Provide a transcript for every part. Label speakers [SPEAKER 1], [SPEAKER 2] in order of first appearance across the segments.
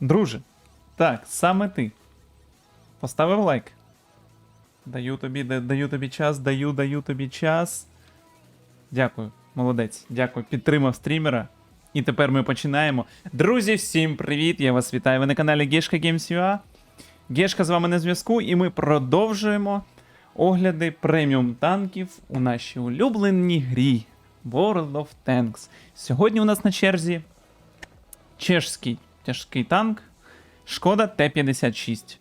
[SPEAKER 1] Друже, так, саме ти. Поставив лайк. Даю тобі, да- даю тобі час, даю, даю тобі час. Дякую, молодець. Дякую, підтримав стрімера. І тепер ми починаємо. Друзі, всім привіт! Я вас вітаю. Ви на каналі Гешка Games UA. Гешка з вами на зв'язку, і ми продовжуємо огляди преміум танків у нашій улюбленій грі World of Tanks. Сьогодні у нас на черзі чешський тяжкий танк Шкода Т-56.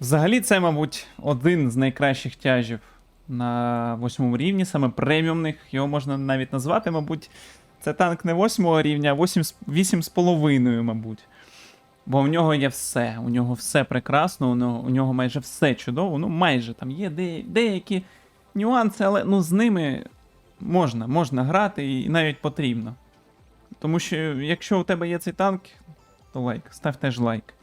[SPEAKER 1] Взагалі, це, мабуть, один з найкращих тяжів на восьмому рівні, саме преміумних. Його можна навіть назвати, мабуть, це танк не восьмого рівня, а 8,5, мабуть. Бо в нього є все. У нього все прекрасно, у нього, у нього майже все чудово. Ну, майже там є де, деякі нюанси, але ну, з ними можна, можна грати і навіть потрібно. Тому що якщо у тебе є цей танк, то лайк, став теж лайк.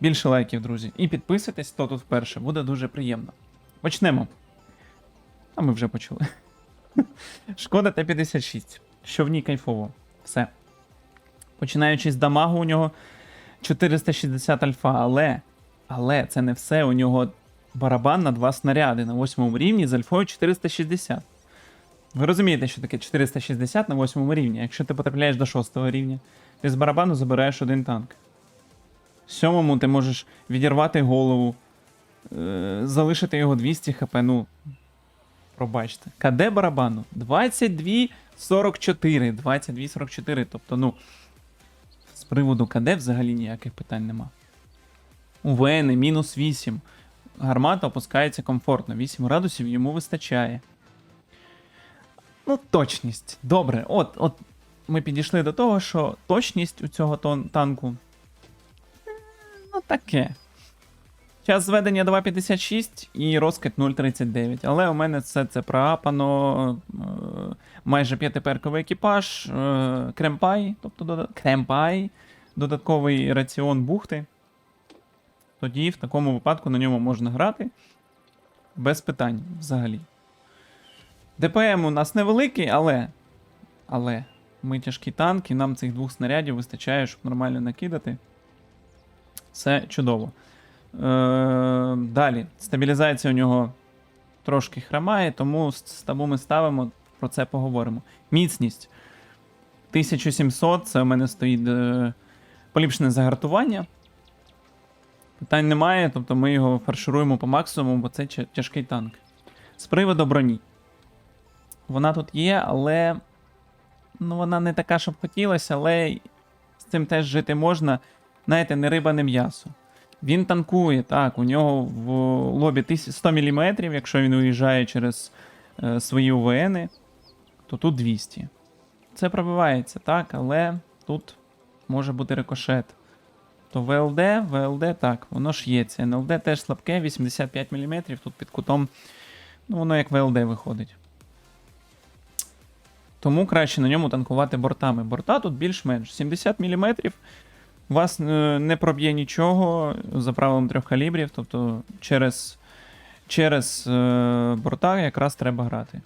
[SPEAKER 1] Більше лайків, друзі. І підписуйтесь, хто тут вперше, буде дуже приємно. Почнемо. А ми вже почали. Шкода Т-56. Що в ній кайфово. Все. Починаючи з дамагу, у нього 460 альфа, але. Але це не все. У нього барабан на два снаряди на восьмому рівні з альфою 460. Ви розумієте, що таке 460 на восьмому рівні. Якщо ти потрапляєш до шостого рівня, ти з барабану забираєш один танк. В сьомому ти можеш відірвати голову, е- залишити його 200 хп. Ну, пробачте. КД барабану 22,44. 22,44. Тобто, ну, з приводу КД взагалі ніяких питань нема. У ВН мінус 8. Гармата опускається комфортно. 8 градусів йому вистачає. Ну, точність. Добре, от, от ми підійшли до того, що точність у цього танку. Ну, таке. Час зведення 2.56 і розкид 0.39. Але у мене все це проапано. Е, майже п'ятиперковий екіпаж, е, кремпай, тобто дода... кремпай, додатковий раціон бухти. Тоді в такому випадку на ньому можна грати без питань взагалі. ДПМ у нас невеликий, але. Але ми тяжкі танки, нам цих двох снарядів вистачає, щоб нормально накидати. Це чудово. Е, далі. Стабілізація у нього трошки хромає, тому з стабу ми ставимо, про це поговоримо. Міцність 1700, це у мене стоїть е, поліпшене загартування. Питань немає, тобто ми його фаршируємо по максимуму, бо це тяжкий танк. З приводу броні. Вона тут є, але. Ну, вона не така, щоб хотілося, але з цим теж жити можна. Знаєте, не риба, не м'ясо. Він танкує, так, у нього в лобі 100 мм, якщо він уїжджає через е, свої УВН, то тут 200. Це пробивається, так, але тут може бути рикошет. То ВЛД, ВЛД, так, воно ж є. Це НЛД теж слабке, 85 мм, тут під кутом. Ну, воно як ВЛД виходить. Тому краще на ньому танкувати бортами. Борта тут більш-менш 70 мм. Вас е, не проб'є нічого за правилом трьох калібрів, тобто через, через е, борта якраз треба грати.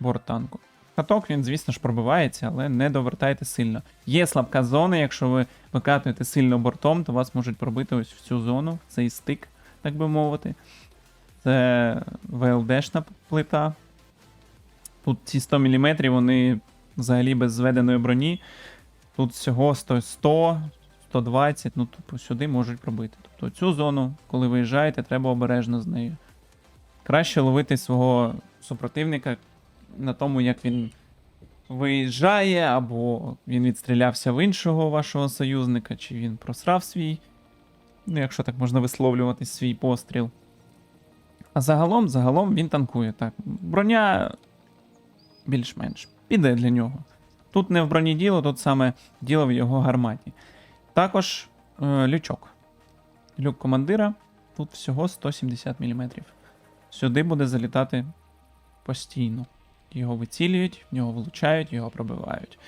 [SPEAKER 1] Борт танку. Каток він, звісно ж, пробивається, але не довертайте сильно. Є слабка зона, якщо ви викатуєте сильно бортом, то вас можуть пробити ось в цю зону, цей стик, так би мовити. Це ВЛДшна плита. Тут ці 100 мм, вони взагалі без зведеної броні. Тут всього 100, 100 120, ну тупо сюди можуть пробити. Тобто цю зону, коли виїжджаєте, треба обережно з нею. Краще ловити свого супротивника на тому, як він виїжджає, або він відстрілявся в іншого вашого союзника, чи він просрав свій, ну, якщо так можна висловлюватись, свій постріл. А загалом, загалом він танкує. Так. Броня більш-менш піде для нього. Тут не в броні діло, тут саме діло в його гарматі. Також е, лючок. Люк командира. Тут всього 170 мм. Сюди буде залітати постійно. Його вицілюють, в нього влучають, його пробивають.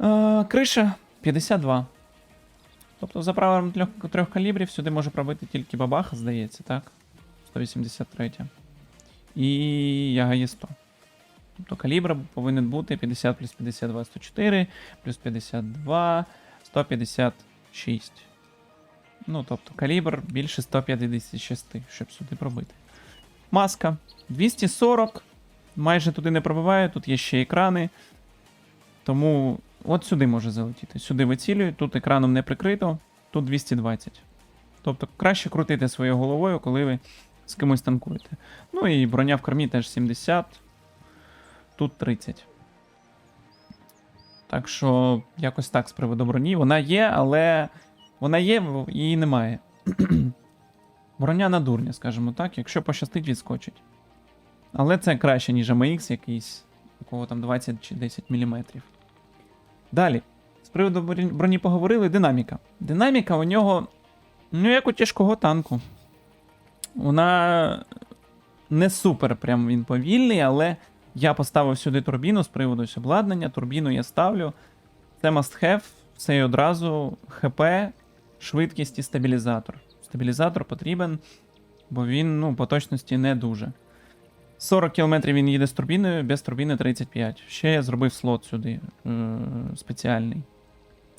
[SPEAKER 1] Е, криша 52. Тобто, за правилом трьох, трьох калібрів сюди може пробити тільки бабаха, здається, так? 183. І яга є 100. Тобто калібр повинен бути 50 плюс 52 104, плюс 52, 156. Ну, тобто, калібр більше 156, щоб сюди пробити. Маска 240. Майже туди не пробиває, тут є ще екрани. Тому от сюди може залетіти. Сюди вицілюють, тут екраном не прикрито, тут 220. Тобто краще крутити своєю головою, коли ви з кимось танкуєте. Ну і броня в кормі теж 70, тут 30. Так що, якось так з приводу броні. Вона є, але вона є, її немає. Броня на дурня, скажімо так, якщо пощастить, відскочить. Але це краще, ніж AMX якийсь, у кого там 20 чи 10 мм. Далі. З приводу броні поговорили, динаміка. Динаміка у нього, ну, як у тяжкого танку. Вона не супер, прям він повільний, але я поставив сюди турбіну з приводу обладнання. Турбіну я ставлю. Це must have, це і одразу ХП, швидкість і стабілізатор. Стабілізатор потрібен, бо він ну, по точності не дуже. 40 км він їде з турбіною, без турбіни 35. Ще я зробив слот сюди е- спеціальний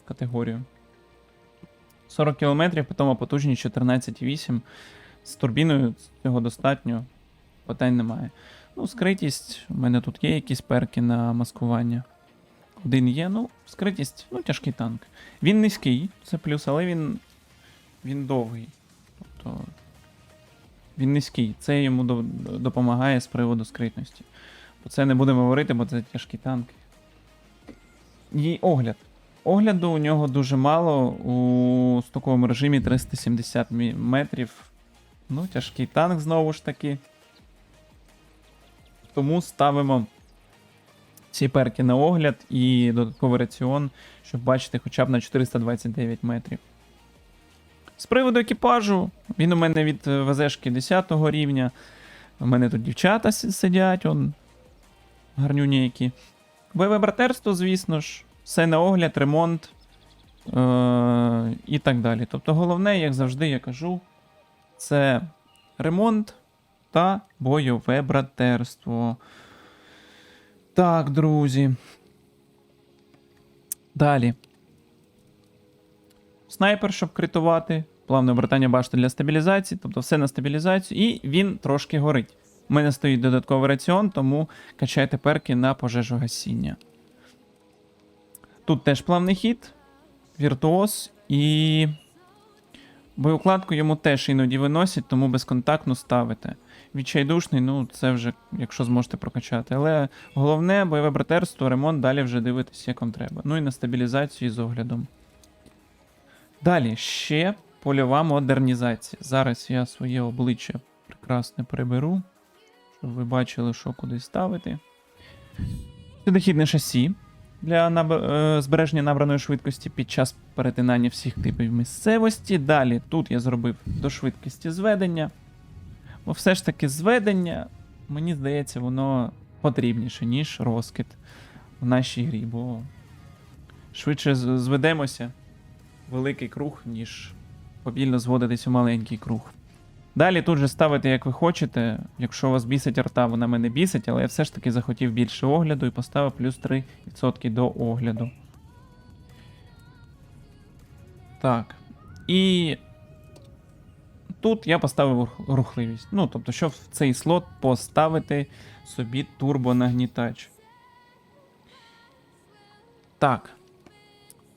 [SPEAKER 1] категорію. 40 км, потім потужність 14,8. З турбіною цього достатньо, питань немає. Ну, скритість. У мене тут є якісь перки на маскування. Один є, ну, скритість, ну, тяжкий танк. Він низький, це плюс, але він. Він довгий. Тобто. Він низький. Це йому до- допомагає з приводу скритності. Про це не будемо говорити, бо це тяжкі танки. І огляд. Огляду у нього дуже мало. У стоковому режимі 370 метрів. Ну, тяжкий танк знову ж таки. Тому ставимо ці перки на огляд і додатковий раціон, щоб бачити хоча б на 429 метрів. З приводу екіпажу, він у мене від е, ВЗшки 10 рівня. У мене тут дівчата сидять, он гарнюні які. Бойове братерство, звісно ж, все на огляд, ремонт е- і так далі. Тобто, головне, як завжди я кажу, це ремонт та бойове братерство. Так, друзі. Далі. Снайпер, щоб критувати. Плавне обертання башти для стабілізації, тобто все на стабілізацію, і він трошки горить. У мене стоїть додатковий раціон, тому качайте перки на пожежу гасіння. Тут теж плавний хід, віртуоз і. Боєукладку йому теж іноді виносять, тому безконтактну ставите. Відчайдушний, ну це вже, якщо зможете прокачати. Але головне бойове братерство, ремонт, далі вже дивитись, як вам треба. Ну і на стабілізацію з оглядом. Далі ще польова модернізація. Зараз я своє обличчя прекрасне приберу, щоб ви бачили, що куди ставити. Сюдохідне шасі для наб- е, збереження набраної швидкості під час перетинання всіх типів місцевості. Далі тут я зробив до швидкості зведення. Бо все ж таки зведення, мені здається, воно потрібніше, ніж розкид в нашій грі, бо швидше зведемося в великий круг, ніж повільно зводитись у маленький круг. Далі тут же ставите, як ви хочете. Якщо вас бісить арта, вона мене бісить, але я все ж таки захотів більше огляду і поставив плюс 3% до огляду. Так. І тут я поставив рухливість. Ну, тобто, щоб в цей слот поставити собі турбонагнітач. Так.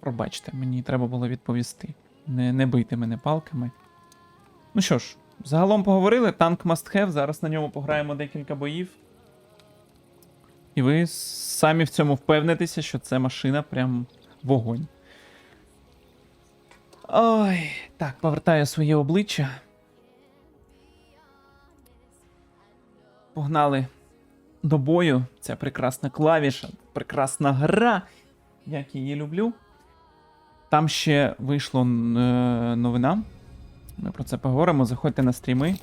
[SPEAKER 1] Пробачте, мені треба було відповісти. Не, не бийте мене палками. Ну що ж, загалом поговорили. Танк must have. Зараз на ньому пограємо декілька боїв. І ви самі в цьому впевнитеся, що це машина прям вогонь. Ой, так, повертаю своє обличчя. Погнали до бою. Ця прекрасна клавіша, прекрасна гра. Як її люблю. Там ще вийшла е, новина. Ми про це поговоримо. Заходьте на стріми.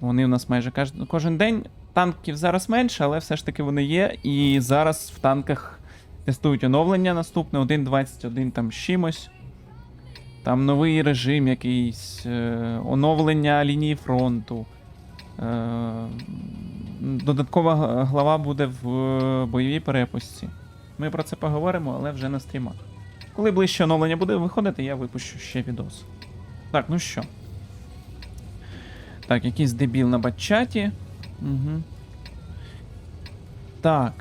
[SPEAKER 1] Вони у нас майже кожен день. Танків зараз менше, але все ж таки вони є. І зараз в танках тестують оновлення наступне 1.21 там з чимось. Там новий режим, якийсь, е, оновлення лінії фронту. Е, додаткова глава буде в бойовій перепустці. Ми про це поговоримо, але вже на стрімах. Коли ближче оновлення буде виходити, я випущу ще відос. Так, ну що. Так, якийсь дебіл на батчаті. Угу. Так.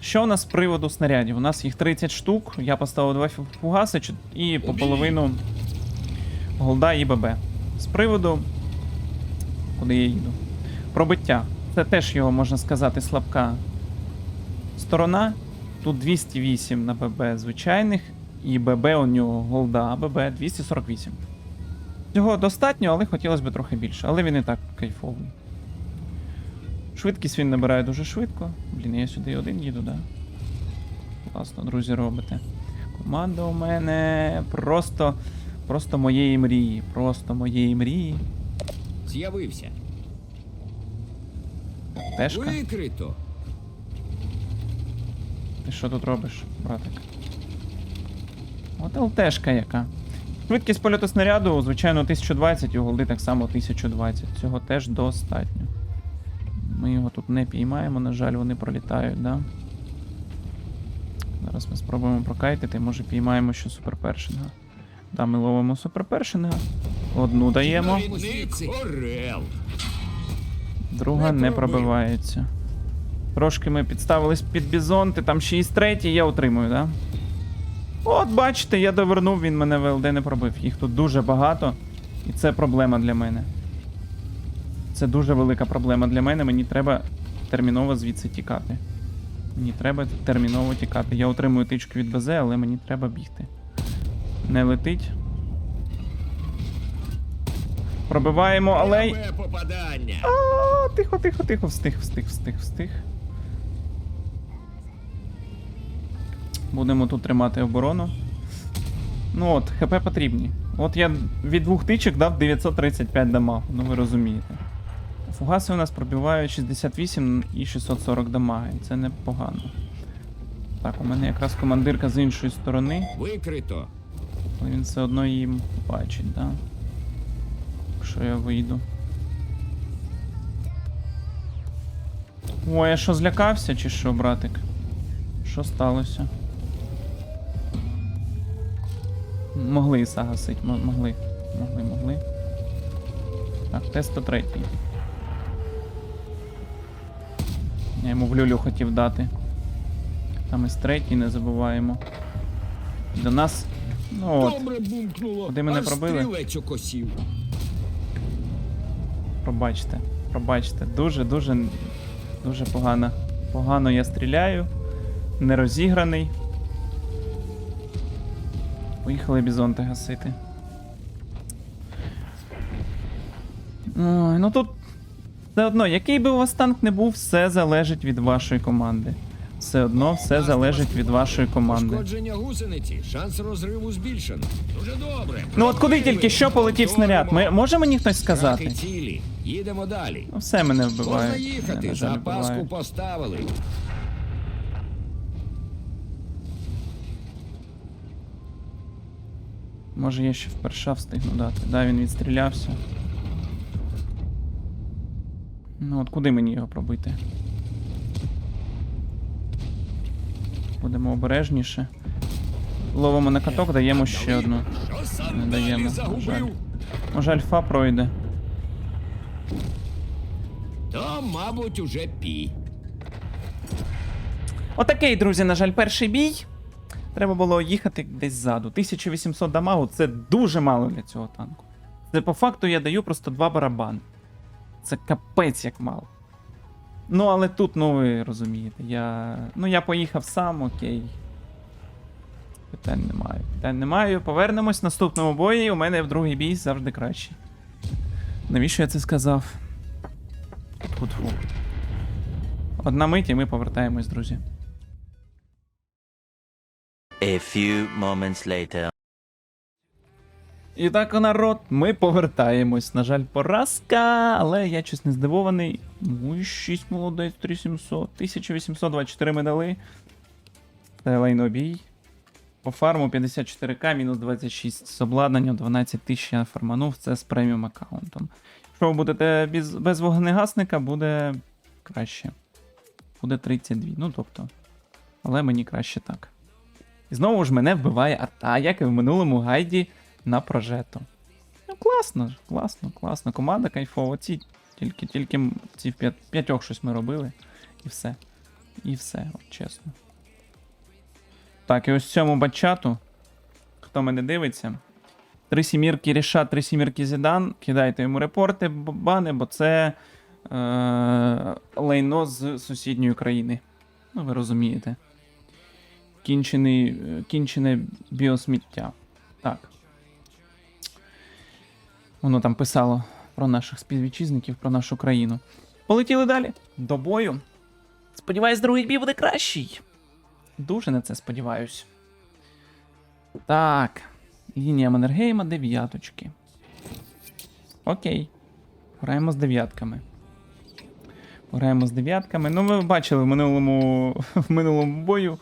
[SPEAKER 1] Що у нас з приводу снарядів? У нас їх 30 штук. Я поставив два фу- фугаси і по половину голда і ББ. З приводу. Куди я їду? Пробиття. Це теж його, можна сказати, слабка сторона. Тут 208 на ББ звичайних, і ББ у нього голда, ББ 248. Цього достатньо, але хотілося б трохи більше. Але він і так кайфовий. Швидкість він набирає дуже швидко. Блін, я сюди один їду, да? Класно, друзі, робите. Команда у мене просто. Просто моєї мрії. Просто моєї мрії.
[SPEAKER 2] З'явився.
[SPEAKER 1] Тешка.
[SPEAKER 2] Викрито.
[SPEAKER 1] Ти що тут робиш, братик? От ЛТшка яка. Швидкість польоту снаряду, звичайно, 1020, і у голди так само 1020. Цього теж достатньо. Ми його тут не піймаємо, на жаль, вони пролітають, да? Зараз ми спробуємо прокайтити, може піймаємо ще суперпершинга. Да, ми ловимо суперпершинга. Одну даємо,
[SPEAKER 2] Орел.
[SPEAKER 1] Друга
[SPEAKER 2] Не
[SPEAKER 1] не пробивається. Трошки ми підставились під бізонти, там 6-3, я отримую, да? От, бачите, я довернув, він мене в ЛД не пробив. Їх тут дуже багато, і це проблема для мене. Це дуже велика проблема для мене. Мені треба терміново звідси тікати. Мені треба терміново тікати. Я отримую тичку від БЗ, але мені треба бігти. Не летить. Пробиваємо, але.
[SPEAKER 2] Пряме попадання.
[SPEAKER 1] А, тихо, тихо, тихо, встиг, встиг, встиг, встиг. Будемо тут тримати оборону. Ну от, ХП потрібні. От я від двох тичок дав 935 дамагу, ну ви розумієте. Фугаси у нас пробивають 68 і 640 дамага, і це непогано. Так, у мене якраз командирка з іншої сторони,
[SPEAKER 2] Викрито.
[SPEAKER 1] але він все одно їм бачить, да? Якщо я вийду. Ой, я що злякався чи що, братик? Що сталося? Могли і загасить, могли. Могли, могли. Так, Т-103. Я йому в люлю хотів дати. Там із третій не забуваємо. До нас. Ну от,
[SPEAKER 2] Добре бумкнуло.
[SPEAKER 1] Куди мене пробили?
[SPEAKER 2] укосів.
[SPEAKER 1] Пробачте. Пробачте. Дуже, дуже, дуже погано. Погано я стріляю. Не розіграний. Поїхали бізонти гасити. Ой, ну тут все одно, який би у вас танк не був, все залежить від вашої команди. Все одно все залежить від вашої команди.
[SPEAKER 2] Гусениці. Шанс розриву збільшено. Дуже добре.
[SPEAKER 1] Ну от куди тільки що полетів снаряд? Ми, може мені хтось сказати?
[SPEAKER 2] Їдемо далі.
[SPEAKER 1] Ну все мене
[SPEAKER 2] Можна
[SPEAKER 1] вбиває.
[SPEAKER 2] їхати.
[SPEAKER 1] На жаль,
[SPEAKER 2] Запаску
[SPEAKER 1] вбиває.
[SPEAKER 2] поставили.
[SPEAKER 1] Може я ще вперша встигну дати. Да, він відстрілявся. Ну от куди мені його пробити? Будемо обережніше. Ловимо на каток, даємо ще одну. Не даємо, жаль. Може альфа пройде.
[SPEAKER 2] То, мабуть, уже пі.
[SPEAKER 1] Отакий, друзі, на жаль, перший бій. Треба було їхати десь ззаду. 1800 дамагу це дуже мало для цього танку. Це по факту я даю просто два барабани. Це капець як мало. Ну, але тут, ну ви розумієте, я. Ну, я поїхав сам, окей. Питань немає. Питань немає. Повернемось в наступному бої. У мене в другий бій завжди кращий. Навіщо я це сказав? Тьфу-тьфу. Одна мить і ми повертаємось, друзі.
[SPEAKER 3] A few moments later.
[SPEAKER 1] І так, народ, ми повертаємось. На жаль, поразка, але я не здивований. Ну, 6 молодець, 3700, 1824 медали. Це лайнобій. По фарму 54к, мінус 26 з обладнанням, 12 тисяч я фарманув, це з преміум аккаунтом. Якщо ви будете без, без вогнегасника, буде краще. Буде 32, ну тобто. Але мені краще так. І знову ж мене вбиває арта, як і в минулому гайді на прожету. Ну, класно, класно, класно. Команда кайфова. Ці, тільки, тільки ці в п'ятьох щось ми робили. І все. І все, от чесно. Так, і ось цьому бачату, хто мене дивиться. Три сімірки Рішат, три сімірки Зідан. Кидайте йому репорти, бани, бо це е- лайно з сусідньої країни. Ну, ви розумієте. Кінчений, е, кінчене біосміття. Так. Воно там писало про наших співвітчизників, про нашу країну. Полетіли далі. До бою. Сподіваюсь, другий бій буде кращий. Дуже на це сподіваюсь. Так. Лінія Маннергейма дев'яточки. Окей. Граємо з дев'ятками. Граємо з дев'ятками. Ну, ви бачили в минулому, в минулому бою,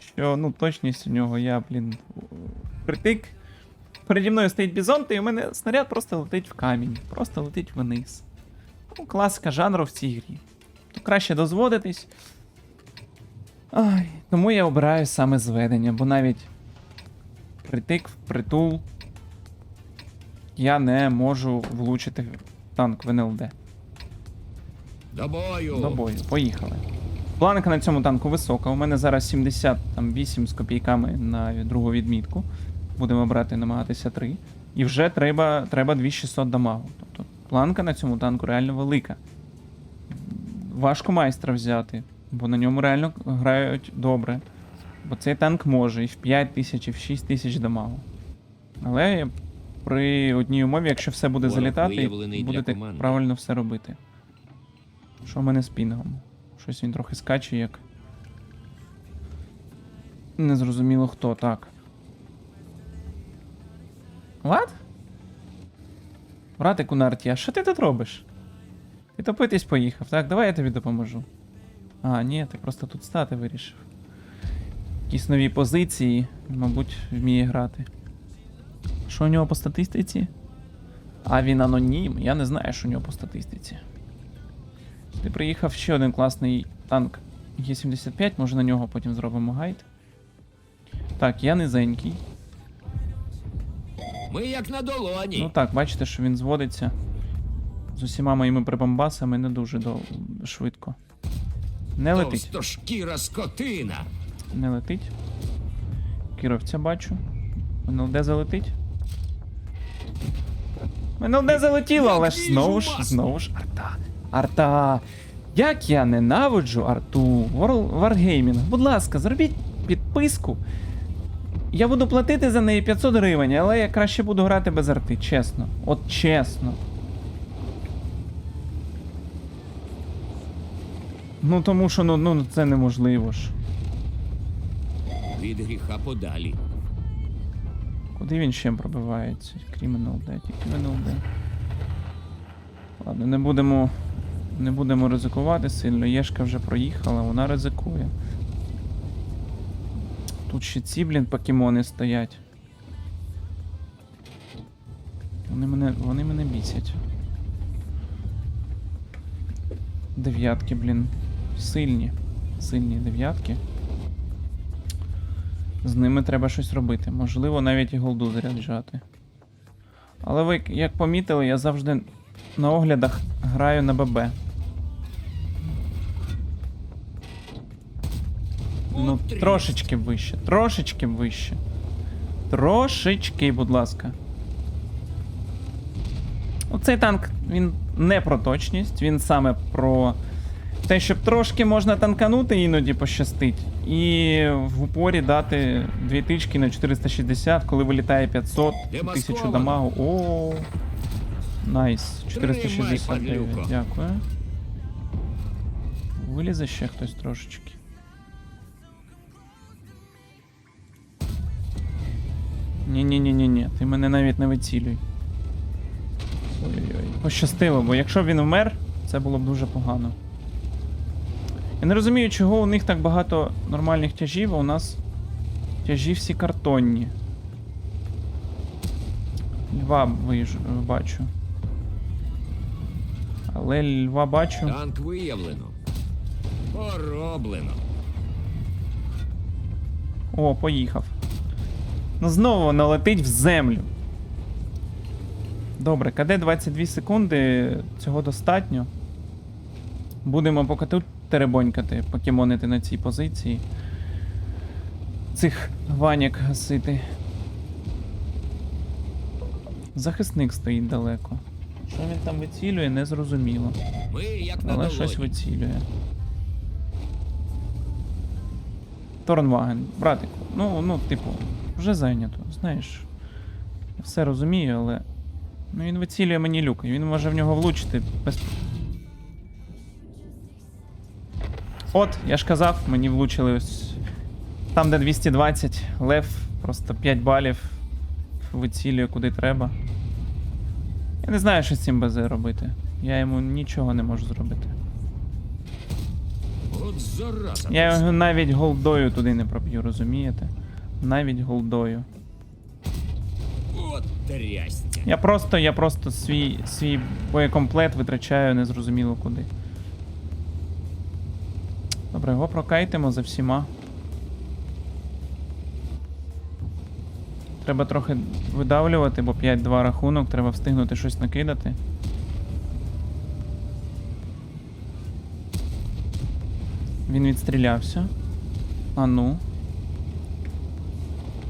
[SPEAKER 1] що ну, точність у нього я, блін, притик. Переді мною стоїть бізонт, і у мене снаряд просто летить в камінь, просто летить вниз. Ну, класика жанру в цій грі. То краще дозводитись. Ай, тому я обираю саме зведення, бо навіть притик в притул я не можу влучити в танк в НЛД.
[SPEAKER 2] До бою!
[SPEAKER 1] До бою, поїхали. Планка на цьому танку висока. У мене зараз 78 з копійками на другу відмітку. Будемо брати, намагатися 3. І вже треба, треба 2600 дамагу. Тобто планка на цьому танку реально велика. Важко майстра взяти, бо на ньому реально грають добре. Бо цей танк може і в 5000, і в 6000 дамагу. Але при одній умові, якщо все буде
[SPEAKER 2] Ворог
[SPEAKER 1] залітати,
[SPEAKER 2] виявлений
[SPEAKER 1] будете правильно все робити. Що в мене з пінгом? Щось він трохи скаче, як. Незрозуміло хто, так. What? Братику Нарті, а що ти тут робиш? Ти топитись поїхав, так? Давай я тобі допоможу. А, ні, ти просто тут стати вирішив. Якісь нові позиції, мабуть, вміє грати. Що у нього по статистиці? А він анонім. Я не знаю, що у нього по статистиці. Ти приїхав ще один класний танк Г-75, може на нього потім зробимо гайд. Так, я низенький.
[SPEAKER 2] Ми як на долоні.
[SPEAKER 1] Ну так, бачите, що він зводиться. З усіма моїми прибамбасами не дуже до... швидко. Не летить.
[SPEAKER 2] Товстошкіра скотина.
[SPEAKER 1] Не летить. Кіровця бачу. НЛД залетить. НЛД залетіло, але ж знову ж, знову ж арта. Арта. Як я ненавиджу арту. Wargaming. Будь ласка, зробіть підписку. Я буду платити за неї 500 гривень, але я краще буду грати без арти, чесно. От чесно. Ну тому що ну, ну це неможливо ж.
[SPEAKER 2] Від гріха подалі.
[SPEAKER 1] Куди він ще пробивається? Крім НЛД, тільки в НЛД. Ладно, не будемо. Не будемо ризикувати сильно. Єшка вже проїхала, вона ризикує. Тут ще ці, блін, покемони стоять. Вони мене. Вони мене бісять. Дев'ятки, блін. Сильні. Сильні дев'ятки. З ними треба щось робити. Можливо, навіть і голду заряджати. Але ви, як помітили, я завжди на оглядах граю на ББ. Ну, трошечки вище, трошечки вище. Трошечки, будь ласка. Оцей танк, він не про точність, він саме про те, щоб трошки можна танканути, іноді пощастить. І в упорі дати дві тички на 460, коли вилітає 500
[SPEAKER 2] Демасковано.
[SPEAKER 1] тисячу дамагу. О, найс. 469. Дякую. Вилізе ще хтось трошечки. Ні-ні-ні-ні-ні, ти мене навіть не вицілюй. Ой-ой-ой. Пощастило, бо якщо б він вмер, це було б дуже погано. Я не розумію, чого у них так багато нормальних тяжів, а у нас тяжі всі картонні. Льва виїж... бачу. Але льва бачу.
[SPEAKER 2] Танк виявлено. Пороблено.
[SPEAKER 1] О, поїхав. Ну знову воно летить в землю. Добре, КД 22 секунди, цього достатньо. Будемо поки тут теребонькати, покемонити на цій позиції. Цих ваняк гасити. Захисник стоїть далеко. Що він там вицілює, не зрозуміло. Але щось вицілює. Торнваген, братику, ну, ну, типу, вже зайнято, знаєш. Я все розумію, але. Ну він вицілює мені люка, він може в нього влучити без. От, я ж казав, мені влучили ось. Там, де 220, лев, просто 5 балів. Вицілює куди треба. Я не знаю, що з цим БЗ робити. Я йому нічого не можу зробити.
[SPEAKER 2] От зараза.
[SPEAKER 1] Я його навіть голдою туди не проб'ю, розумієте? Навіть голдою.
[SPEAKER 2] От трястя.
[SPEAKER 1] Я просто, я просто свій, свій боєкомплект витрачаю незрозуміло куди. Добре, його прокайтимо за всіма. Треба трохи видавлювати, бо 5-2 рахунок, треба встигнути щось накидати. Він відстрілявся. А ну.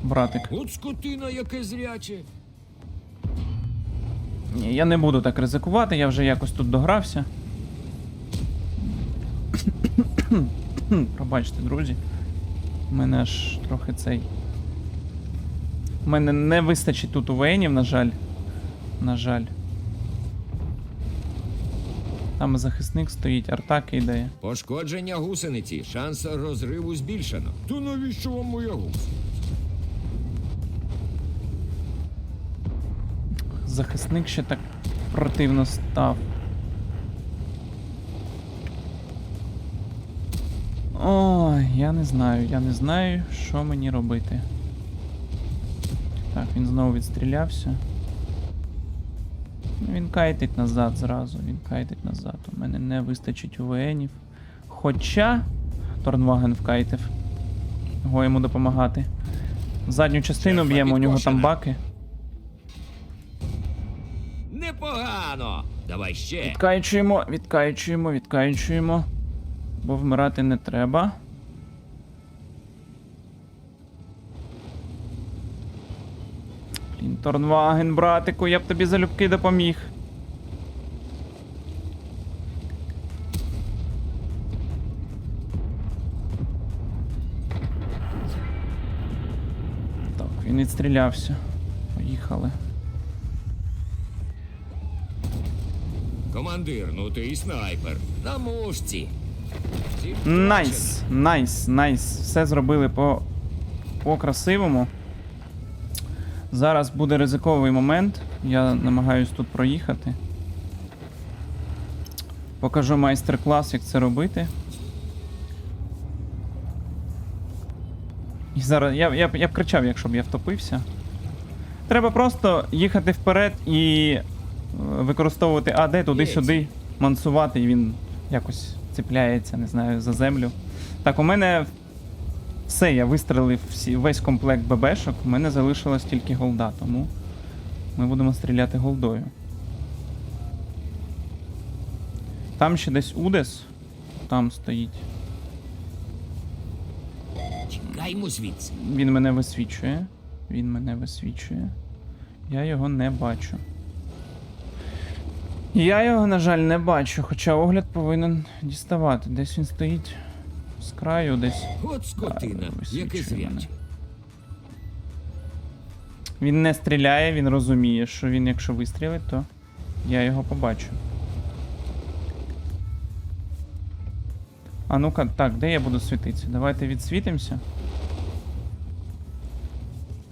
[SPEAKER 1] Братик.
[SPEAKER 2] От скотина, яке зряче.
[SPEAKER 1] Ні, я не буду так ризикувати, я вже якось тут догрався. Пробачте, друзі. У мене аж трохи цей. У мене не вистачить тут увейнів, на жаль. На жаль. Там захисник стоїть, арта кидає.
[SPEAKER 2] Пошкодження гусениці. Шанс розриву збільшено. То навіщо вам моя гусениця?
[SPEAKER 1] Захисник ще так противно став. Ой, я не знаю, я не знаю, що мені робити. Так, він знову відстрілявся. Ну, Він кайтить назад зразу, він кайтить назад. У мене не вистачить УВНів. Хоча Торнваген вкайтив. Його йому допомагати. Задню частину б'ємо, у нього там баки.
[SPEAKER 2] Непогано. Давай ще.
[SPEAKER 1] Відкаючуємо, відкаючуємо, відкаючуємо. Бо вмирати не треба. Блін, Торнваген, братику, я б тобі залюбки допоміг. Так, він відстрілявся. Поїхали.
[SPEAKER 2] Командир, ну ти і снайпер. На мушці.
[SPEAKER 1] Найс, найс, найс. Все зробили по, по красивому. Зараз буде ризиковий момент. Я намагаюсь тут проїхати. Покажу майстер-клас, як це робити. І зараз. Я, я, я б кричав, якщо б я втопився. Треба просто їхати вперед і е, використовувати АД туди-сюди, мансувати, і він якось цепляється, не знаю, за землю. Так, у мене все, я вистрелив всі, весь комплект ББшок, у мене залишилось тільки голда, тому ми будемо стріляти голдою. Там ще десь Удес, там стоїть.
[SPEAKER 2] Чекаймо звідси.
[SPEAKER 1] Він мене висвічує. Він мене висвічує. Я його не бачу. Я його, на жаль, не бачу, хоча огляд повинен діставати. Десь він стоїть з краю, десь.
[SPEAKER 2] От скотина,
[SPEAKER 1] А,
[SPEAKER 2] яке
[SPEAKER 1] висвічує Він не стріляє, він розуміє, що він, якщо вистрілить, то я його побачу. А ну-ка, так, де я буду світитися? Давайте відсвітимося.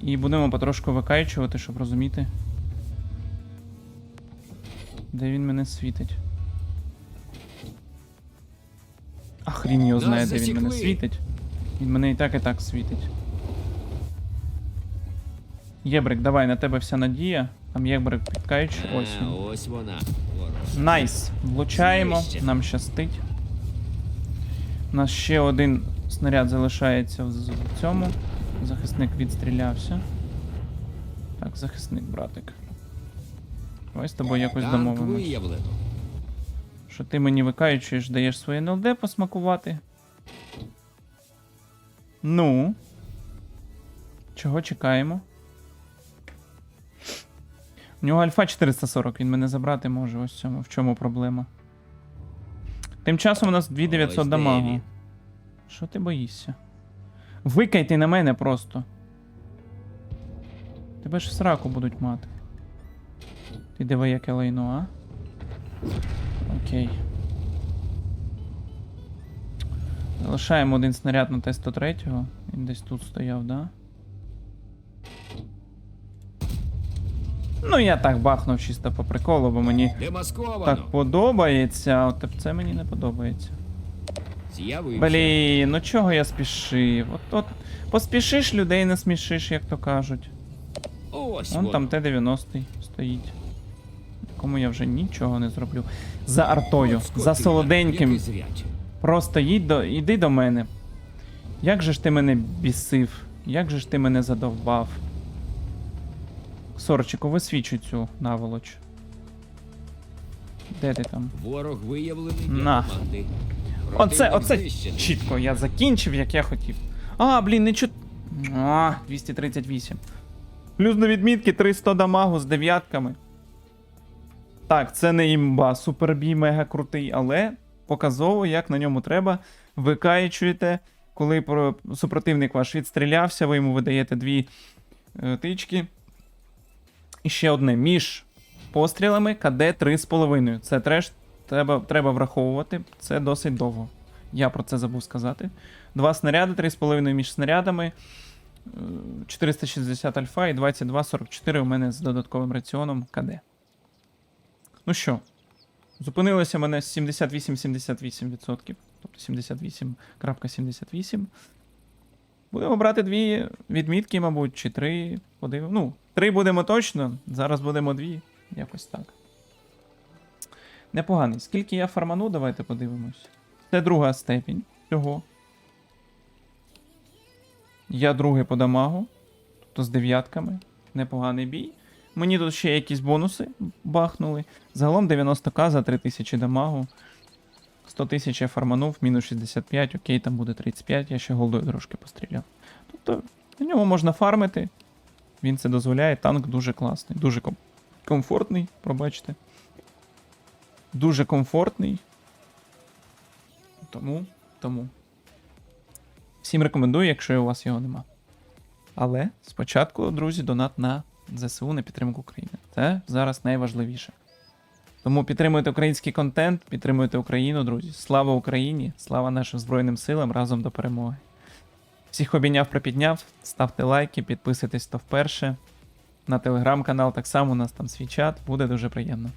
[SPEAKER 1] І будемо потрошку викаючувати, щоб розуміти. Де він мене світить. А хрін його знає, де він мене світить. Він мене і так, і так світить. Єбрик, давай, на тебе вся надія. Там Єбрик підкаючи. Ось він.
[SPEAKER 2] ось вона.
[SPEAKER 1] Найс. Влучаємо, нам щастить. У нас ще один снаряд залишається в цьому. Захисник відстрілявся. Так, захисник, братик. Давай з тобою якось домовимось. Що ти мені викаючуєш, даєш своє НЛД посмакувати. Ну. Чого чекаємо? У нього альфа 440, він мене забрати може. Ось в цьому, в чому проблема. Тим часом у нас 2900
[SPEAKER 2] Ось
[SPEAKER 1] дамагу. Що ти боїшся? Викайте на мене просто. Тебе ж в сраку будуть мати. Ти диви, яке лайно, а? Окей. Залишаємо один снаряд на Т-103. Він десь тут стояв, да? Ну, я так бахнув чисто по приколу, бо мені так подобається, а от це мені не подобається. Блін, ну чого я спішив? От, от поспішиш, людей не смішиш, як то кажуть.
[SPEAKER 2] Ось
[SPEAKER 1] Вон там Т-90 стоїть. Кому я вже нічого не зроблю. За артою, за солоденьким. Просто їдь до, іди до мене. Як же ж ти мене бісив? Як же ж ти мене задовбав? Сорчику, висвічуй цю наволоч. Де ти там?
[SPEAKER 2] Ворог виявлений
[SPEAKER 1] На. Оце, оце чітко, я закінчив, як я хотів. А, блін, не чут. А, 238. Плюс до відмітки 300 дамагу з дев'ятками. Так, це не імба, супербій мега крутий, але показово, як на ньому треба. Викаючуєте, коли супротивник ваш відстрілявся, ви йому видаєте дві е, тички. І ще одне. Між пострілами КД 3,5. Це треш треба, треба враховувати. Це досить довго. Я про це забув сказати. Два снаряди, 3,5 між снарядами. е, 460 альфа і 22,44 у мене з додатковим раціоном КД. Ну що, зупинилося мене 78-78%, тобто 78.78. Будемо брати дві відмітки, мабуть, чи три. Подивимо. Ну, три будемо точно. Зараз будемо дві. Якось так. Непоганий. Скільки я фарману, давайте подивимось. Це друга степінь цього. Я другий по дамагу. Тобто з дев'ятками. Непоганий бій. Мені тут ще якісь бонуси бахнули. Загалом 90к за 3000 дамагу. 100 тисяч я фарманув, мінус 65, окей, там буде 35, я ще голдою трошки постріляв. Тобто на ньому можна фармити. Він це дозволяє. Танк дуже класний, дуже ком- комфортний, пробачте. Дуже комфортний. Тому, тому. Всім рекомендую, якщо у вас його нема. Але спочатку, друзі, донат на ЗСУ на підтримку України. Це зараз найважливіше. Тому підтримуйте український контент, підтримуйте Україну, друзі. Слава Україні! Слава нашим Збройним силам разом до перемоги. Всіх обійняв, пропідняв. Ставте лайки, підписуйтесь то вперше. На телеграм-канал так само у нас там свій чат, буде дуже приємно.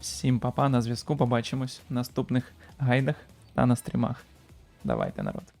[SPEAKER 1] Всім папа, на зв'язку. Побачимось в наступних гайдах та на стрімах. Давайте, народ.